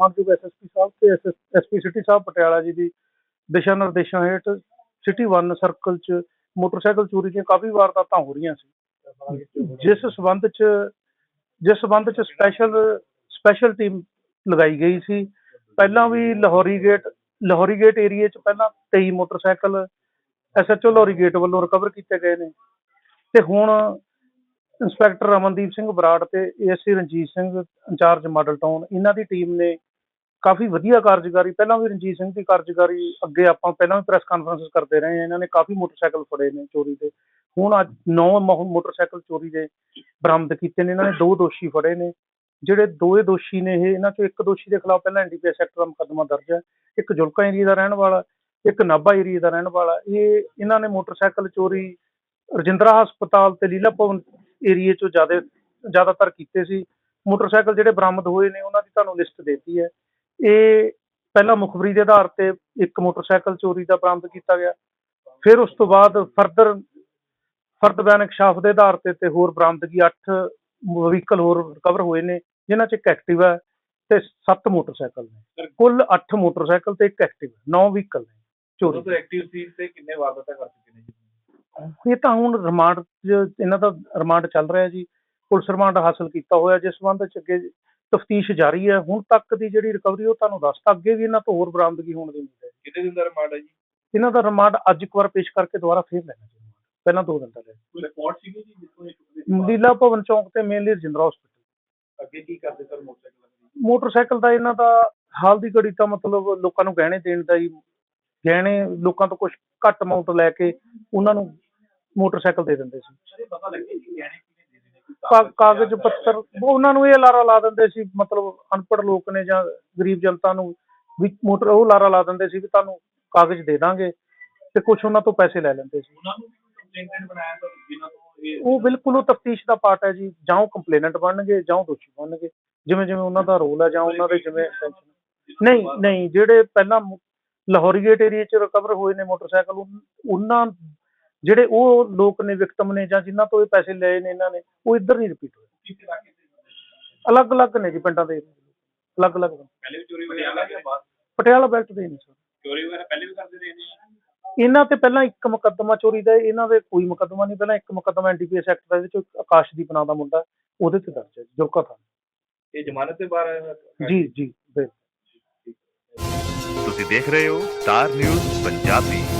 ਮਾਨਯੋਗ ਐਸਐਸਪੀ ਸਾਹਿਬ ਤੇ SP city Sahib Patiala ਜੀ ਦੀ ਦਿਸ਼ਾ ਨਿਰਦੇਸ਼ਾਂ ਹੇਠ ਸਿਟੀ 1 ਸਰਕਲ 'ਚ ਮੋਟਰਸਾਈਕਲ ਚੋਰੀ ਦੀਆਂ ਕਾਫੀ ਵਾਰਦਾਤਾਂ ਹੋ ਰਹੀਆਂ ਸੀ। ਜਿਸ ਸਬੰਧ 'ਚ, ਜਿਸ ਸਬੰਧ 'ਚ ਸਪੈਸ਼ਲ ਸਪੈਸ਼ਲ ਟੀਮ ਲਗਾਈ ਗਈ ਸੀ। ਪਹਿਲਾਂ ਵੀ ਲਾਹੌਰੀ ਗੇਟ ਲਾਹੌਰੀ ਗੇਟ ਏਰੀਏ 'ਚ ਪਹਿਲਾਂ 23 ਮੋਟਰਸਾਈਕਲ ਐਸਐਚਓ ਲਾਹੌਰੀ ਗੇਟ ਵੱਲੋਂ ਰਿਕਵਰ ਕੀਤੇ ਗਏ ਨੇ। ਤੇ ਹੁਣ ਇੰਸਪੈਕਟਰ ਰਮਨਦੀਪ ਸਿੰਘ ਬਰਾੜ ਤੇ ASC Ranjit Singh incharge model town ਇਹਨਾਂ ਦੀ ਟੀਮ ਨੇ ਕਾਫੀ ਵਧੀਆ ਕਾਰਜਕਾਰੀ, ਪਹਿਲਾਂ ਵੀ ਰਣਜੀਤ ਸਿੰਘ ਦੀ ਕਾਰਜਕਾਰੀ ਅੱਗੇ ਆਪਾਂ ਪਹਿਲਾਂ ਵੀ ਪ੍ਰੈਸ ਕਾਨਫਰੰਸ ਕਰਦੇ ਰਹੇ ਹਾਂ, ਇਹਨਾਂ ਨੇ ਕਾਫੀ ਮੋਟਰਸਾਈਕਲ ਫੜੇ ਨੇ ਚੋਰੀ ਦੇ। ਹੁਣ ਅੱਜ 9 ਮੋਟਰਸਾਈਕਲ ਚੋਰੀ ਦੇ ਬਰਾਮਦ ਕੀਤੇ ਨੇ, ਇਹਨਾਂ ਨੇ ਦੋ ਦੋਸ਼ੀ ਫੜੇ ਨੇ। ਜਿਹੜੇ ਦੋਏ ਦੋਸ਼ੀ ਨੇ ਇਹ, ਇਹਨਾਂ ਚੋਂ ਇੱਕ ਦੋਸ਼ੀ ਦੇ ਖਿਲਾਫ ਪਹਿਲਾਂ ਐਨਡੀਪੀਐਸ ਐਕਟ ਦਾ ਮੁਕੱਦਮਾ ਦਰਜ ਹੈ, ਇੱਕ ਜੁਲਕਾ ਏਰੀਆ ਦਾ ਰਹਿਣ ਵਾਲਾ, ਇੱਕ ਨਾਭਾ ਏਰੀਆ ਦਾ ਰਹਿਣ ਵਾਲਾ। ਇਹ, ਇਹਨਾਂ ਨੇ ਮੋਟਰਸਾਈਕਲ ਚੋਰੀ ਰਜਿੰਦਰਾ ਹਸਪਤਾਲ ਤੇ ਲੀਲਾ ਭਵਨ ਏਰੀਏ ਚੋਂ ਜ਼ਿਆਦਾ, ਜ਼ਿਆਦਾਤਰ ਕੀਤੇ ਸੀ। ਮੋਟਰਸਾਈਕਲ ਜਿਹੜੇ ਬਰਾਮਦ ਹੋਏ ਨੇ, ਉਹਨਾਂ ਦੀ ਤੁਹਾਨੂੰ ਲਿਸਟ ਦੇਤੀ ਹੈ। ਇਹ ਪਹਿਲਾਂ ਮੁਖਬਰੀ ਦੇ ਆਧਾਰ ਤੇ ਇੱਕ ਮੋਟਰਸਾਈਕਲ ਚੋਰੀ ਦਾ ਬਰਾਮਦ ਕੀਤਾ ਗਿਆ। ਫਿਰ ਉਸ ਤੋਂ ਬਾਅਦ ਫਰਦਰ ਫਰਦ ਬਿਆਨ ਇਕਸ਼ਾਫ ਦੇ ਆਧਾਰ ਤੇ ਤੇ ਹੋਰ ਬਰਾਮਦਗੀ 8 ਵਹੀਕਲ ਹੋਰ ਰਿਕਵਰ ਹੋਏ ਨੇ ਜਿਨ੍ਹਾਂ 'ਚ ਇੱਕ ਐਕਟਿਵਾ ਤੇ 7 ਮੋਟਰਸਾਈਕਲ ਨੇ। ਕੁੱਲ 8 ਮੋਟਰਸਾਈਕਲ ਤੇ ਇੱਕ ਐਕਟਿਵਾ 9 ਵਹੀਕਲ ਨੇ ਚੋਰੀ ਤੋਂ ਐਕਟਿਵ ਸੀ ਤੇ ਕਿੰਨੇ ਵਾਰਦਾਤਾਂ ਕਰ ਚੁੱਕੇ ਨੇ ਜੀ? ਇਹ ਤਾਂ ਹੁਣ ਰਿਮਾਂਡ ਇਹਨਾਂ ਦਾ ਰਿਮਾਂਡ ਚੱਲ ਰਿਹਾ ਜੀ। ਪੁਲਿਸ ਰਿਮਾਂਡ ਹਾਸਲ ਕੀਤਾ ਹੋਇਆ ਜਿਸ ਸੰਬੰਧ ਚ ਅੱਗੇ ਤਫਤੀਸ਼ ਜਾਰੀ ਹੈ। ਹੁਣ ਤੱਕ ਦੀ ਜਿਹੜੀ ਰਿਕਵਰੀ ਉਹ ਤੁਹਾਨੂੰ ਦੱਸਤਾ। ਅੱਗੇ ਵੀ ਇਹਨਾਂ ਤੋਂ ਹੋਰ ਬਰਾਮਦਗੀ ਹੋਣ ਦੀ ਉਮੀਦ ਹੈ। ਕਿੰਨੇ ਦਿਨ ਦਾ ਰਿਮਾਂਡ ਹੈ ਜੀ? ਇਹਨਾਂ ਦਾ ਰਿਮਾਂਡ ਅੱਜ ਇੱਕ ਵਾਰ ਪੇਸ਼ ਕਰਕੇ ਦੁਬਾਰਾ ਫੇਰ ਲੈਣਾ ਜੀ ਪਹਿਲਾਂ ਦੋ ਦਿਨ ਦਾ ਲਿਆ ਕੋਈ ਰਿਪੋਰਟ ਸੀਗੀ ਜੀ ਜਿੱਥੋਂ ਇਹ ਲੀਲਾ ਭਵਨ ਚੌਂਕ ਤੇ ਮੇਨਲੀ ਰਜਿੰਦਰਾ ਹਸਪੀਟਲ ਅੱਗੇ ਕੀ ਕਰਦੇ ਸਰ ਮੋਟਰਸਾਈਕਲ ਮੋਟਰਸਾਈਕਲ ਦਾ ਇਹਨਾਂ ਦਾ ਹਾਲ ਦੀ ਘੜੀ ਤਾਂ ਮਤਲਬ ਲੋਕਾਂ ਨੂੰ ਗਹਿਣੇ ਦੇਣ ਦਾ ਹੀ ਗਹਿਣੇ ਲੋਕਾਂ ਤੋਂ ਕੁਝ ਘੱਟ ਅਮਾਉਂਟ ਲੈ ਕੇ ਉਹਨਾਂ ਨੂੰ ਮੋਟਰਸਾਈਕਲ ਦੇ ਦਿੰਦੇ ਸੀ। ਪਤਾ ਲੱਗੇ ਕਿ ਗਹਿਣੇ ਕਾ- ਕਾਗਜ਼ ਪੱਤਰ ਉਹ ਉਹਨਾਂ ਨੂੰ ਇਹ ਲਾਰਾ ਲਾ ਦਿੰਦੇ ਸੀ ਮਤਲਬ ਅਨਪੜ੍ਹ ਲੋਕ ਨੇ ਜਾਂ ਗਰੀਬ ਜਨਤਾ ਨੂੰ ਵੀ ਮੋਟਰ ਉਹ ਲਾਰਾ ਲਾ ਦਿੰਦੇ ਸੀ ਵੀ ਤੁਹਾਨੂੰ ਕਾਗਜ਼ ਦੇ ਦਾਂਗੇ ਤੇ ਕੁਝ ਉਹਨਾਂ ਤੋਂ ਪੈਸੇ ਲੈ ਲੈਂਦੇ ਸੀ। ਉਹਨਾਂ ਨੂੰ ਵੀ ਕੰਪਲੇਂਟ ਬਣਾਇਆ ਤਾਂ ਜਿਨ੍ਹਾਂ ਤੋਂ ਇਹ ਉਹ ਬਿਲਕੁਲ ਉਹ ਤਫਤੀਸ਼ ਦਾ ਪਾਰਟ ਹੈ ਜੀ ਜਾਂ ਉਹ ਕੰਪਲੇਨੈਂਟ ਬਣਨਗੇ ਜਾਂ ਉਹ ਦੋਸ਼ੀ ਬਣਨਗੇ। ਜਿਵੇਂ ਜਿਵੇਂ ਉਹਨਾਂ ਦਾ ਰੋਲ ਹੈ ਜਾਂ ਉਹਨਾਂ ਦੇ ਜਿਵੇਂ intention- ਨਹੀਂ ਨਹੀਂ ਜਿਹੜੇ ਪਹਿਲਾਂ ਮੁ- ਲਾਹੌਰੀ ਗੇਟ ਏਰੀਆ 'ਚ ਰਿਕਵਰ ਹੋਏ ਨੇ ਮੋਟਰਸਾਈਕਲ ਉਨ- ਉਹਨਾਂ ਜਿਹੜੇ ਉਹ ਲੋਕ ਨੇ ਵਿਕਟਮ ਨੇ ਜਾਂ ਜਿਨ੍ਹਾਂ ਤੋਂ ਇਹ ਪੈਸੇ ਲਏ ਨੇ ਇਹਨਾਂ ਨੇ ਉਹ ਇੱਧਰ ਨਹੀਂ ਰਿਪੀਟ ਹੋਏ। ਦੇ ਅਲੱਗ-ਅਲੱਗ ਨੇ ਜੀ ਪਿੰਡਾਂ ਦੇ। ਅਲੱਗ-ਅਲੱਗ ਪਹਿਲੇ ਵੀ ਚੋਰੀ ਪਟਿਆਲਾ ਜਾਂ ਬਾਅਦ? ਪਟਿਆਲਾ ਬੈਲਟ ਦੇ ਨੇ ਸਰ। ਚੋਰੀ ਵਗੈਰਾ ਪਹਿਲੇ ਵੀ ਕਰਦੇ ਰਹੇ ਨੇ? ਇਹਨਾਂ ਤੇ ਪਹਿਲਾਂ ਇੱਕ ਮੁਕੱਦਮਾ ਚੋਰੀ ਦਾ ਇਹਨਾਂ ਦੇ ਕੋਈ ਮੁਕੱਦਮਾ ਨਹੀਂ ਪਹਿਲਾਂ ਇੱਕ ਮੁਕੱਦਮਾ ਐਨਡੀਪੀਐਸ ਐਕਟ ਦਾ ਇਹਦੇ ਚ ਆਕਾਸ਼ਦੀਪ ਨਾਂ ਦਾ ਮੁੰਡਾ ਉਹਦੇ ਤੇ ਦਰਜ ਹੈ ਜੁਰਕਾ ਥਾਣਾ ਇਹ ਜ਼ਮਾਨਤ ਤੇ ਬਾਹਰ ਆਇਆ? ਜੀ ਜੀ ਬਿਲਕੁਲ। ਤੁਸੀਂ ਦੇਖ ਰਹੇ ਹੋ ਸਟਾਰ ਨਿਊਜ਼ ਪੰਜਾਬੀ।